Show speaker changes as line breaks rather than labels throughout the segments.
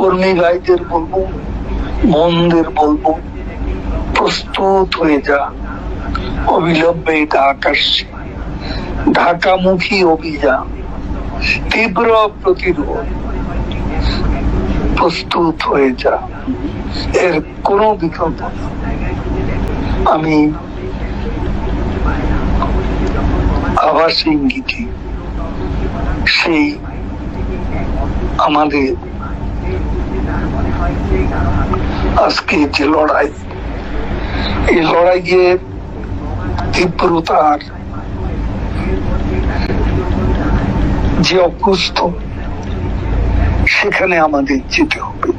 কর্মী ভাইদের বলব, মনদের বলব, প্রস্তুত হয়ে যা। অবিলম্বে আসছে ঢাকামুখী অভিযান, তীব্র প্রতিরোধ। প্রস্তুত হয়ে যা। এর কোনো বিকল্প। আমি আবাস ইঙ্গিতে সেই আমাদের আজকে যে লড়াই, এই লড়াইয়ের তীব্রতার যে অকুস্থ সেখানে আমাদের যেতে হবে।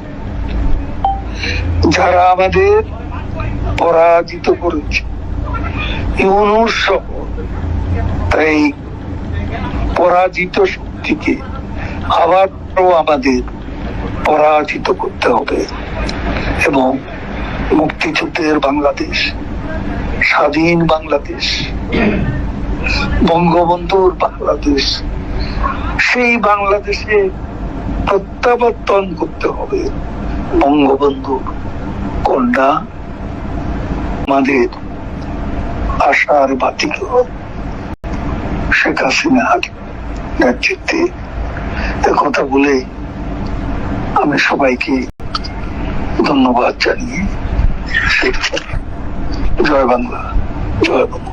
যারা আমাদের পরাজিত করেছে তাই পরাজিত শক্তিকে আবারও আমাদের পরাজিত করতে হবে এবং মুক্তিযুদ্ধের বাংলাদেশ, স্বাধীন বাংলাদেশ, বঙ্গবন্ধুর বাংলাদেশ, সেই বাংলাদেশে প্রত্যাবর্তন করতে হবে। বঙ্গবন্ধুর কন্যা আমাদের আশার বাতিল। শেখ হাসিনার নেতৃত্বে কথা বলে আমি সবাইকে ধন্যবাদ জানিয়ে। জয় বাংলা জয় বাংলা